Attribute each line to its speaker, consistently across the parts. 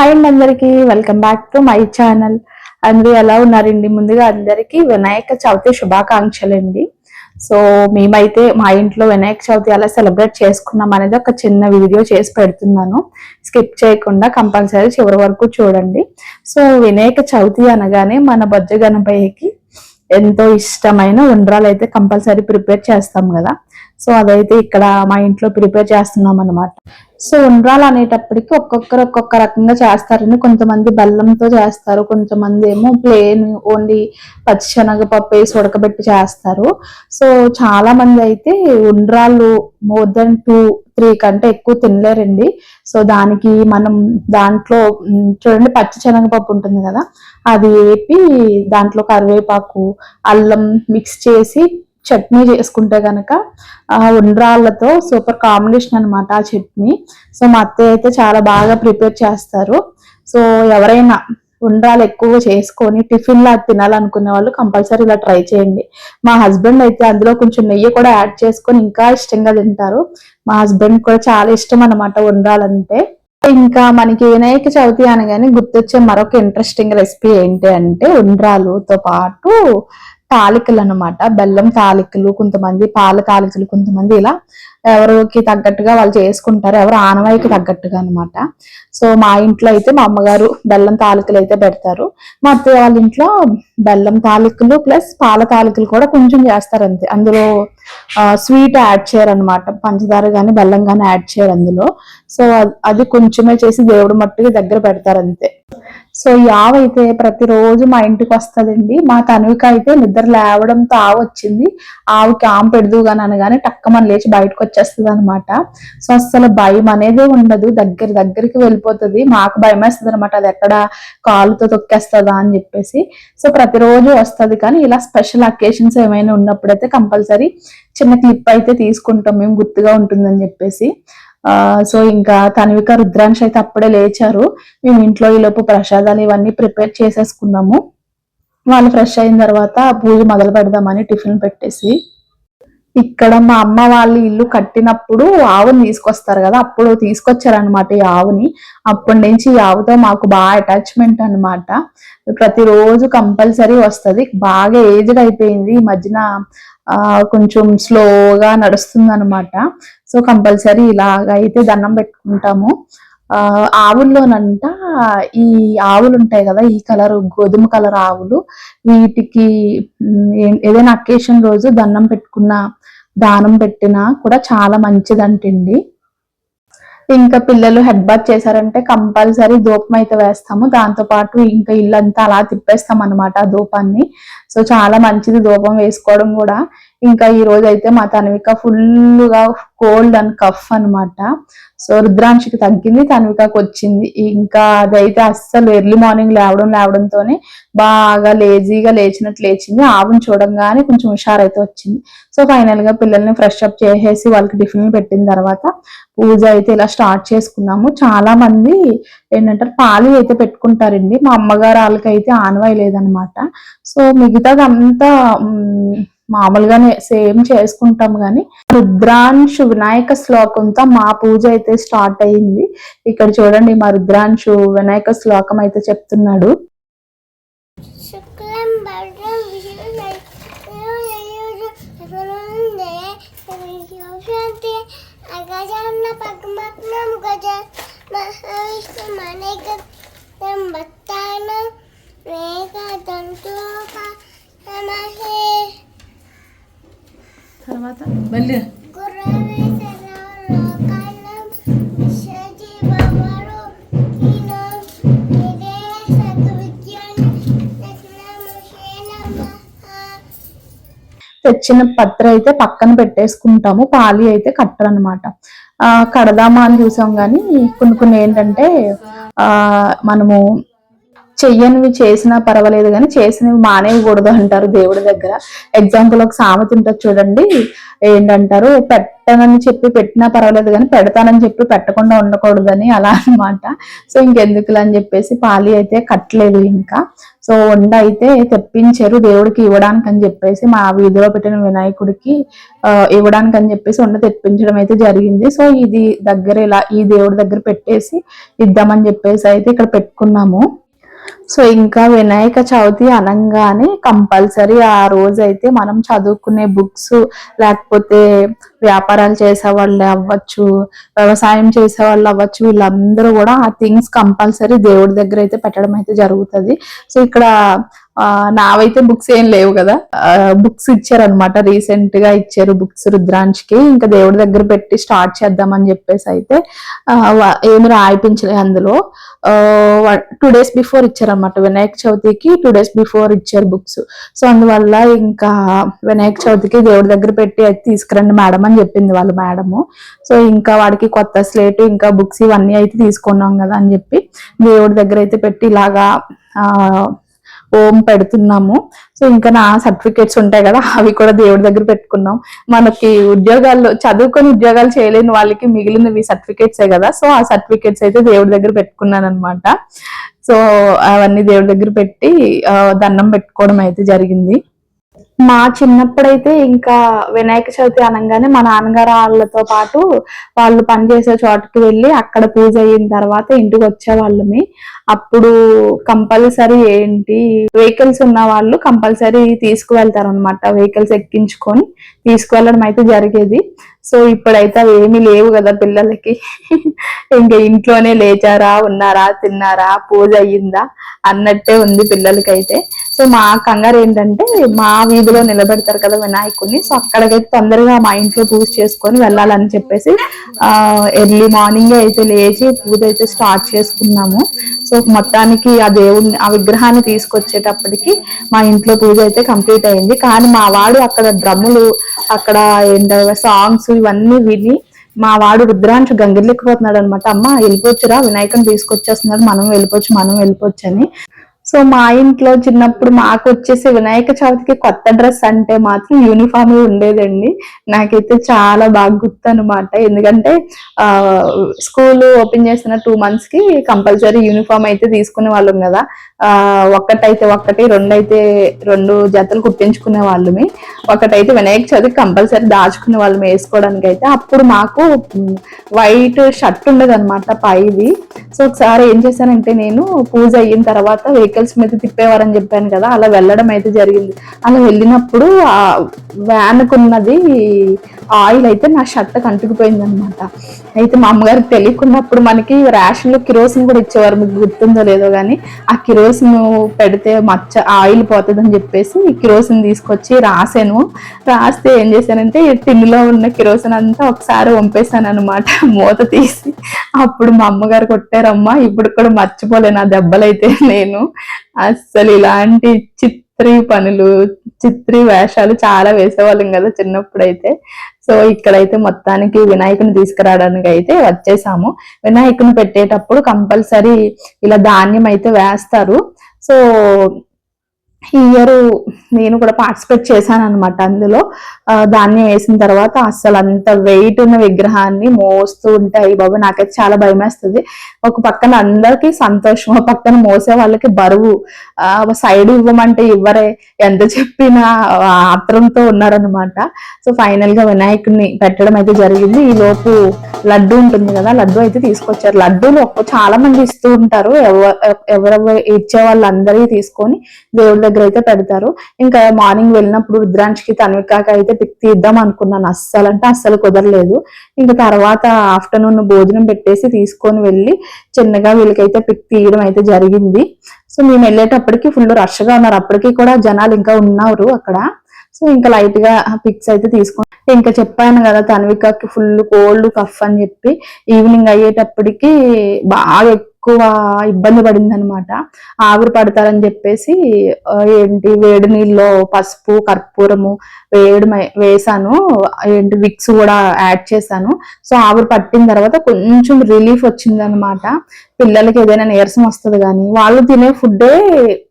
Speaker 1: Hi అండి అందరికి welcome back to my channel అందరూ ఎలా ఉన్నారండి? ముందుగా అందరికి వినాయక చవితి శుభాకాంక్షలు అండి. సో మేమైతే మా ఇంట్లో వినాయక చవితి ఎలా సెలబ్రేట్ చేసుకున్నాం అనేది ఒక చిన్న వీడియో చేసి పెడుతున్నాను. స్కిప్ చేయకుండా కంపల్సరీ చివరి వరకు చూడండి. సో వినాయక చవితి అనగానే మన బొజ్జ గణపయ్యకి ఎంతో ఇష్టమైన ఉండ్రాలు అయితే కంపల్సరీ ప్రిపేర్ చేస్తాం కదా. సో అదైతే ఇక్కడ మా ఇంట్లో ప్రిపేర్ చేస్తున్నాం అనమాట సో ఉండ్రాలు అనేటప్పటికి ఒక్కొక్కరు ఒక్కొక్క రకంగా చేస్తారని కొంతమంది బెల్లంతో చేస్తారు కొంతమంది ఏమో ప్లేన్ ఓన్లీ పచ్చిశనగపప్పు వేసి ఉడకబెట్టి చేస్తారు. సో చాలా మంది అయితే ఉండ్రాళ్ళు మోర్ దెన్ టూ త్రీ కంటే ఎక్కువ తినలేరండి. సో దానికి మనం దాంట్లో చూడండి పచ్చి శనగపప్పు ఉంటుంది కదా అది వేపి దాంట్లో కరివేపాకు అల్లం మిక్స్ చేసి చట్నీ చేసుకుంటే కనుక ఆ ఉండ్రాళ్ళతో సూపర్ కాంబినేషన్ అనమాట ఆ చట్నీ. సో మా అత్తయ్య అయితే చాలా బాగా ప్రిపేర్ చేస్తారు. సో ఎవరైనా ఉండ్రాలు ఎక్కువ చేసుకొని టిఫిన్ లా తినాలనుకునే వాళ్ళు కంపల్సరీ ఇలా ట్రై చేయండి. మా హస్బెండ్ అయితే అందులో కొంచెం నెయ్యి కూడా యాడ్ చేసుకొని ఇంకా ఇష్టంగా తింటారు. మా హస్బెండ్ కూడా చాలా ఇష్టం అనమాట ఉండ్రాలంటే ఇంకా మనకి వినాయక చవితి అనగానే గుర్తొచ్చే మరొక ఇంట్రెస్టింగ్ రెసిపీ ఏంటి అంటే ఉండ్రాలుతో పాటు తాలికలు అన్నమాట బెల్లం తాలికలు కొంతమంది పాల తాలికలు కొంతమంది ఇలా ఎవరికి తగ్గట్టుగా వాళ్ళు చేసుకుంటారు. ఎవరు ఆనవాయికి తగ్గట్టుగా అనమాట సో మా ఇంట్లో అయితే మా అమ్మగారు బెల్లం తాలికలు అయితే పెడతారు. మా అత్తయ్య వాళ్ళ ఇంట్లో బెల్లం తాలికలు ప్లస్ పాల తాలికలు కూడా కొంచెం చేస్తారు అంతే అందులో స్వీట్ యాడ్ చేయరు అనమాట పంచదార కానీ బెల్లం కానీ యాడ్ చేయరు అందులో. సో అది కొంచెమే చేసి దేవుడు మట్టుకి దగ్గర పెడతారు అంతే. సో యావ అయితే ప్రతిరోజు మా ఇంటికి వస్తుందండి. మా తనువిక అయితే నిద్ర లేవడంతో ఆవు వచ్చింది ఆవుకి ఆమె పెడదు కానీ అనగానే టక్కమని లేచి బయటకు వచ్చేస్తుంది అనమాట సో అసలు భయం అనేది ఉండదు. దగ్గర దగ్గరికి వెళ్ళిపోతుంది. మాకు భయం వేస్తుంది అనమాట అది ఎక్కడ కాలుతో తొక్కేస్తుందా అని చెప్పేసి. సో ప్రతిరోజు వస్తది. కానీ ఇలా స్పెషల్ అకేషన్స్ ఏమైనా ఉన్నప్పుడైతే కంపల్సరీ చిన్న క్లిప్ అయితే తీసుకుంటాం మేము గుర్తుగా ఉంటుందని చెప్పేసి. సో ఇంకా తన్విక రుద్రాంశ్ అయితే అప్పుడే లేచారు. మేము ఇంట్లో ఈ లోపు ప్రసాదాలు ఇవన్నీ ప్రిపేర్ చేసేసుకున్నాము. వాళ్ళు ఫ్రెష్ అయిన తర్వాత పూజ మొదలు పెడదామని టిఫిన్ పెట్టేసి. ఇక్కడ మా అమ్మ వాళ్ళు ఇల్లు కట్టినప్పుడు ఆవుని తీసుకొస్తారు కదా అప్పుడు తీసుకొచ్చారనమాట ఈ ఆవుని. అప్పటి నుంచి ఈ ఆవుతో మాకు బాగా అటాచ్మెంట్ అన్నమాట. ప్రతిరోజు కంపల్సరీ వస్తుంది. బాగా ఏజ్డ్ అయిపోయింది. ఈ మధ్యన కొంచెం స్లోగా నడుస్తుంది అనమాట సో కంపల్సరీ ఇలాగ అయితే దండం పెట్టుకుంటాము. ఆవుల్లోనంట ఈ ఆవులు ఉంటాయి కదా ఈ కలర్ గోధుమ కలర్ ఆవులు వీటికి ఏదైనా అకేషన్ రోజు దండం పెట్టుకున్న దానం పెట్టినా కూడా చాలా మంచిదంటండి. ఇంకా పిల్లలు హెడ్ బాత్ చేశారంటే కంపల్సరీ ధూపం అయితే వేస్తాము. దాంతో పాటు ఇంకా ఇల్లంతా అలా తిప్పేస్తాం అనమాట ఆ ధూపాన్ని సో చాలా మంచిది ధూపం వేసుకోవడం కూడా. ఇంకా ఈ రోజు అయితే మా తన్విక ఫుల్గా కోల్డ్ అండ్ కఫ్ అన్నమాట. సో రుద్రాంక్షకి తగ్గింది తన్వికకు వచ్చింది. ఇంకా అదైతే అస్సలు ఎర్లీ మార్నింగ్ లేవడం లేవడంతోనే బాగా లేజీగా లేచినట్లు లేచింది. ఆవుని చూడంగానే కొంచెం హుషారైతే వచ్చింది. సో ఫైనల్గా పిల్లల్ని ఫ్రెష్ అప్ చేసేసి వాళ్ళకి టిఫిన్ పెట్టిన తర్వాత పూజ అయితే ఇలా స్టార్ట్ చేసుకున్నాము. చాలా మంది ఏంటంటే పాలు అయితే పెట్టుకుంటారండి. మా అమ్మగారు వాళ్ళకైతే ఆనవాయి లేదనమాట సో మిగతాదంతా మామూలుగానే సేమ్ చేసుకుంటాం కానీ రుద్రాంశు వినాయక శ్లోకంతో మా పూజ అయితే స్టార్ట్ అయ్యింది ఇక్కడ చూడండి మా రుద్రాంశు వినాయక శ్లోకం అయితే చెప్తున్నాడు.
Speaker 2: పద్మగ్నం గజ మహావిష్ణు మణిగం భక్తానం మేఘదంతోప నమహే.
Speaker 1: తర్వాత?
Speaker 2: నమః
Speaker 1: తెచ్చిన పత్ర అయితే పక్కన పెట్టేసుకుంటాము. పాలి అయితే కట్టరనమాట ఆ కడదామా అని చూసాం కానీ కొన్ని కొన్ని ఏంటంటే ఆ మనము చెయ్యనివి చేసినా పర్వాలేదు కానీ చేసినవి మానేయకూడదు అంటారు దేవుడి దగ్గర. ఎగ్జాంపుల్ ఒక సామెత ఉంటుంది చూడండి. ఏంటంటారు? పెట్టనని చెప్పి పెట్టినా పర్వాలేదు కానీ పెడతానని చెప్పి పెట్టకుండా ఉండకూడదని అలా అన్నమాట. సో ఇంకెందుకులే అని చెప్పేసి పాలి అయితే కట్టలేదు ఇంకా. సో వండ అయితే తెప్పించారు దేవుడికి ఇవ్వడానికి అని చెప్పేసి మా వీధిలో పెట్టిన వినాయకుడికి ఇవ్వడానికి అని చెప్పేసి వండ తెప్పించడం అయితే జరిగింది. సో ఇది దగ్గర ఇలా ఈ దేవుడి దగ్గర పెట్టేసి ఇద్దామని చెప్పేసి అయితే ఇక్కడ పెట్టుకున్నాము. సో ఇంకా వినాయక చవితి అనగానే కంపల్సరీ ఆ రోజు అయితే మనం చదువుకునే బుక్స్ లేకపోతే వ్యాపారాలు చేసే వాళ్ళు అవ్వచ్చు వ్యవసాయం చేసే వాళ్ళు అవ్వచ్చు వీళ్ళందరూ కూడా ఆ థింగ్స్ కంపల్సరీ దేవుడి దగ్గర అయితే పెట్టడం అయితే జరుగుతుంది. సో ఇక్కడ నావైతే బుక్స్ ఏం లేవు కదా. బుక్స్ ఇచ్చారనమాట రీసెంట్గా ఇచ్చారు బుక్స్ రుద్రాంచ్కి ఇంకా దేవుడి దగ్గర పెట్టి స్టార్ట్ చేద్దామని చెప్పేసి అయితే ఏమి రాయిపించలేదు అందులో. టూ డేస్ బిఫోర్ ఇచ్చారనమాట వినాయక చవితికి టూ డేస్ బిఫోర్ ఇచ్చారు బుక్స్ సో అందువల్ల ఇంకా వినాయక చవితికి దేవుడి దగ్గర పెట్టి అయితే తీసుకురండి మేడం అని చెప్పింది వాళ్ళ మేడము. సో ఇంకా వాడికి కొత్త స్లేట్ ఇంకా బుక్స్ ఇవన్నీ అయితే తీసుకున్నాం కదా అని చెప్పి దేవుడి దగ్గర అయితే పెట్టి ఇలాగా ఓం పెడుతున్నాము. సో ఇంకా నా సర్టిఫికేట్స్ ఉంటాయి కదా అవి కూడా దేవుడి దగ్గర పెట్టుకున్నాం. మనకి ఉద్యోగాల్లో చదువుకొని ఉద్యోగాలు చేయలేని వాళ్ళకి మిగిలినవి సర్టిఫికేట్సే కదా సో ఆ సర్టిఫికేట్స్ అయితే దేవుడి దగ్గర పెట్టుకున్నాను అనమాట సో అవన్నీ దేవుడి దగ్గర పెట్టి దండం పెట్టుకోవడం అయితే జరిగింది. మా చిన్నప్పుడైతే ఇంకా వినాయక చవితి అనగానే మా నాన్నగారు వాళ్ళతో పాటు వాళ్ళు పనిచేసే చోటుకి వెళ్ళి అక్కడ పూజ అయిన తర్వాత ఇంటికి వచ్చేవాళ్ళమి. అప్పుడు కంపల్సరీ ఏంటి వెహికల్స్ ఉన్న వాళ్ళు కంపల్సరీ తీసుకువెళ్తారు అనమాట వెహికల్స్ ఎక్కించుకొని తీసుకువెళ్ళడం అయితే జరిగేది. సో ఇప్పుడైతే అవి ఏమీ లేవు కదా పిల్లలకి. ఇంకా ఇంట్లోనే లేచారా ఉన్నారా తిన్నారా పూజ అయ్యిందా అన్నట్టే ఉంది పిల్లలకైతే. సో మా కంగారు ఏంటంటే మా వీధిలో నిలబెడతారు కదా వినాయకుడిని. సో అక్కడికైతే తొందరగా మా ఇంట్లో పూజ చేసుకొని వెళ్ళాలని చెప్పేసి ఎర్లీ మార్నింగ్ అయితే లేచి పూజ అయితే స్టార్ట్ చేసుకున్నాము. సో మొత్తానికి ఆ దేవుడిని ఆ విగ్రహాన్ని తీసుకొచ్చేటప్పటికి మా ఇంట్లో పూజ అయితే కంప్లీట్ అయింది. కానీ మా వాడు అక్కడ డ్రమ్ములు అక్కడ ఏంటో సాంగ్స్ ఇవన్నీ విని మా వాడు రుద్రాంశ గంగిర్లెక్కిపోతున్నాడు అనమాట అమ్మ వెళ్ళిపోవచ్చురా వినాయకుని తీసుకొచ్చేస్తున్నాడు మనం వెళ్ళిపోవచ్చు మనం వెళ్ళిపోవచ్చు అని. సో మా ఇంట్లో చిన్నప్పుడు మాకు వచ్చేసి వినాయక చవితికి కొత్త డ్రెస్ అంటే మాత్రం యూనిఫామ్ ఉండేదండి. నాకైతే చాలా బాగా గుర్తు అనమాట ఎందుకంటే ఆ స్కూల్ ఓపెన్ చేసిన టూ మంత్స్కి కంపల్సరీ యూనిఫామ్ అయితే తీసుకునే వాళ్ళం కదా. ఒక్కటైతే ఒక్కటి రెండు అయితే రెండు జతలు కుట్టించుకునే వాళ్ళమే. ఒకటైతే వినాయక చవితికి కంపల్సరీ దాచుకునే వాళ్ళం వేసుకోవడానికి అయితే అప్పుడు మాకు వైట్ షర్ట్ ఉండదు అనమాట పైది. సో ఒకసారి ఏం చేశానంటే నేను పూజ అయిన తర్వాత వెహికల్స్ మీద తిప్పేవారని చెప్పాను కదా అలా వెళ్ళడం అయితే జరిగింది. అలా వెళ్ళినప్పుడు ఆ వ్యాన్ ఉన్నది ఆయిల్ అయితే నా షర్ట్ కంటుకుపోయింది అనమాట అయితే మా అమ్మగారికి తెలియకున్నప్పుడు మనకి రేషన్లో కిరోసిన్ కూడా ఇచ్చేవారు మీకు గుర్తుందో లేదో కానీ ఆ కిరోసిన్ పెడితే మచ్చ ఆయిల్ పోతుందని చెప్పేసి కిరోసిన్ తీసుకొచ్చి రాసాను. రాస్తే ఏం చేశానంటే టిన్నులో ఉన్న కిరోసిన్ అంతా ఒకసారి వంపేశాను అనమాట మూత తీసి. అప్పుడు మా అమ్మగారు కొట్టారమ్మా ఇప్పుడు కూడా మర్చిపోలేను ఆ దెబ్బలైతే నేను. అస్సలు ఇలాంటి చిత్రీ పనులు చిత్రీ వేషాలు చాలా వేసేవాళ్ళం కదా చిన్నప్పుడైతే. సో ఇక్కడైతే మొత్తానికి వినాయకుని తీసుకురావడానికి అయితే వచ్చేసాము. వినాయకుని పెట్టేటప్పుడు కంపల్సరీ ఇలా ధాన్యం అయితే వేస్తారు. సో ఈ ఇయర్ నేను కూడా పార్టిసిపేట్ చేశాను అనమాట అందులో. దాన్ని ధాన్యం వేసిన తర్వాత అసలు అంత వెయిట్ ఉన్న విగ్రహాన్ని మోస్తూ ఉంటాయి బాబు నాకైతే చాలా భయం వేస్తుంది ఒక పక్కన అందరికి సంతోషం ఒక పక్కన మోసే వాళ్ళకి బరువు సైడ్ ఇవ్వమంటే ఇవ్వరే ఎంత చెప్పినా ఆత్రంతో ఉన్నారనమాట సో ఫైనల్గా వినాయకుడిని పెట్టడం అయితే జరిగింది. ఈ లోపు లడ్డు ఉంటుంది కదా లడ్డు అయితే తీసుకొచ్చారు. లడ్డూలు ఒక్క చాలా మంది ఇస్తూ ఉంటారు. ఎవరు ఎవరెవరు ఇచ్చే వాళ్ళందరికీ తీసుకొని దేవుడి దగ్గర అయితే పెడతారు. ఇంకా మార్నింగ్ వెళ్ళినప్పుడు రుద్రాంశకి కాక అయితే పిక్ తీద్దాం అనుకున్నాను. అస్సలు అంటే అస్సలు కుదరలేదు. ఇంకా తర్వాత ఆఫ్టర్నూన్ భోజనం పెట్టేసి తీసుకొని వెళ్ళి చిన్నగా వీళ్ళకైతే పిక్ తీయడం అయితే జరిగింది. సో మేము వెళ్ళేటప్పటికి ఫుల్ రష్గా ఉన్నారు. అప్పటికి కూడా జనాలు ఇంకా ఉన్నారు అక్కడ. సో ఇంకా లైట్గా పిక్స్ అయితే తీసుకొని ఇంకా చెప్పాను కదా తన్వికకి ఫుల్ కోల్డ్ కఫ్ అని చెప్పి. ఈవినింగ్ అయ్యేటప్పటికి బాగా ఎక్కువ ఇబ్బంది పడింది అనమాట ఆవిరి పడతారని చెప్పేసి ఏంటి వేడి నీళ్ళలో పసుపు కర్పూరము వేడి వేసాను. ఏంటి విక్స్ కూడా యాడ్ చేశాను. సో ఆవిరి పట్టిన తర్వాత కొంచెం రిలీఫ్ వచ్చింది అనమాట పిల్లలకి ఏదైనా నీరసం వస్తుంది కానీ వాళ్ళు తినే ఫుడ్డే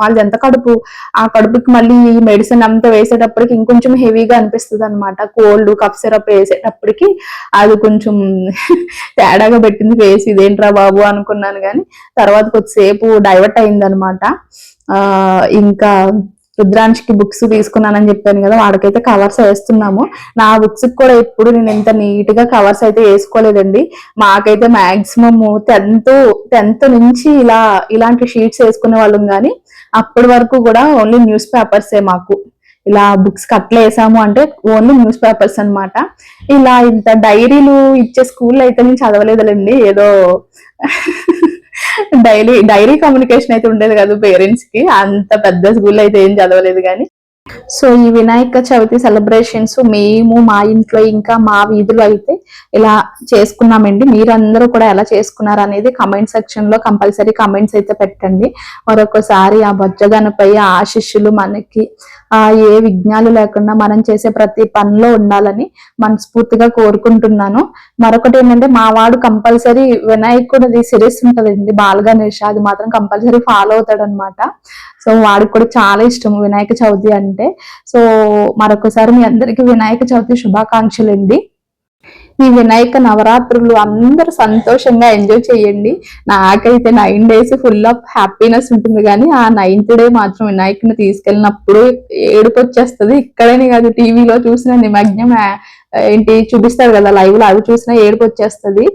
Speaker 1: వాళ్ళది ఎంత కడుపు. ఆ కడుపుకి మళ్ళీ ఈ మెడిసిన్ అంతా వేసేటప్పటికి ఇంకొంచెం హెవీగా అనిపిస్తుంది అనమాట కోల్డ్ కఫ్ సిరప్ వేసేటప్పటికి అది కొంచెం తేడాగా పెట్టింది ఫేస్ ఇదేంట్రా బాబు అనుకున్నాను కానీ తర్వాత కొద్దిసేపు డైవర్ట్ అయిందనమాట. ఆ ఇంకా రుద్రాంశ్కి బుక్స్ తీసుకున్నానని చెప్పాను కదా వాడికైతే కవర్స్ వేస్తున్నాము. నా బుక్స్ కూడా ఎప్పుడు నేను ఇంత నీట్గా కవర్స్ అయితే వేసుకోలేదండి. మాకైతే మాక్సిమం టెన్త్ టెన్త్ నుంచి ఇలా ఇలాంటి షీట్స్ వేసుకునే వాళ్ళం కానీ అప్పటి వరకు కూడా ఓన్లీ న్యూస్ పేపర్సే మాకు. ఇలా బుక్స్ కట్ల వేసాము అంటే ఓన్లీ న్యూస్ పేపర్స్ అన్నమాట. ఇలా ఇంత డైరీలు ఇచ్చే స్కూల్ అయితే నేను చదవలేదులేండి ఏదో డైలీ డైరీ కమ్యూనికేషన్ అయితే ఉండేది కాదు పేరెంట్స్కి. అంత పెద్ద స్కూల్ అయితే ఏం చదవలేదు కానీ సో ఈ వినాయక చవితి సెలబ్రేషన్స్ మేము మా ఇంట్లో ఇంకా మా వీధిలో అయితే ఇలా చేసుకున్నామండి. మీరందరూ కూడా ఎలా చేసుకున్నారు అనేది కమెంట్ సెక్షన్లో కంపల్సరీ కమెంట్స్ అయితే పెట్టండి. మరొకసారి ఆ బొజ్జగనపై ఆశిష్యులు మనకి ఆ ఏ విఘ్నాలు లేకుండా మనం చేసే ప్రతి పనిలో ఉండాలని మనస్ఫూర్తిగా కోరుకుంటున్నాను. మరొకటి ఏంటంటే మా వాడు కంపల్సరీ వినాయకుడిది సిరీస్ ఉంటదండి. బాల అది మాత్రం కంపల్సరీ ఫాలో అవుతాడు అనమాట సో వాడికి కూడా చాలా ఇష్టం వినాయక చవితి అంటే. సో మరొకసారి మీ అందరికీ వినాయక చవితి శుభాకాంక్షలు అండి. ఈ వినాయక నవరాత్రులు అందరూ సంతోషంగా ఎంజాయ్ చేయండి. నాకైతే nine days full of happiness ఉంటుంది కానీ ఆ నైన్త్ డే మాత్రం వినాయకుని తీసుకెళ్ళినప్పుడు ఏడుపు వచ్చేస్తుంది. ఇక్కడనే కాదు టీవీలో చూసిన నిమగ్నం ఏంటి చూపిస్తారు కదా లైవ్లో అవి చూసినా ఏడుపు వచ్చేస్తుంది.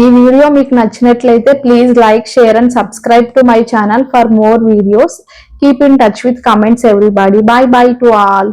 Speaker 1: ఈ వీడియో మీకు నచ్చినట్లయితే please like share and subscribe to my channel for more videos. Keep in touch with comments, everybody. Bye bye to all.